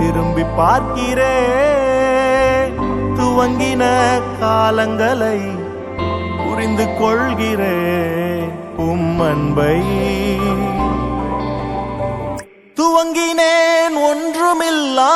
திரும்பி பார்க்கிறே. துவங்கின காலங்களை புரிந்து கொள்கிறே உம்மன்பை துவங்கினேன் ஒன்றுமில்லா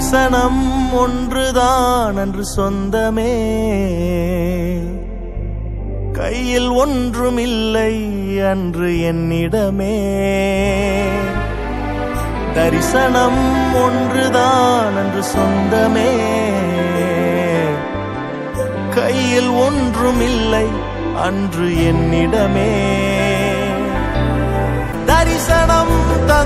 தரிசனம் ஒன்றுதான் என்று சொந்தமே. கையில் ஒன்றுமில்லை அன்று என்னிடமே. தரிசனம் ஒன்றுதான் என்று சொந்தமே. கையில் ஒன்றுமில்லை அன்று என்னிடமே. தரிசனம் த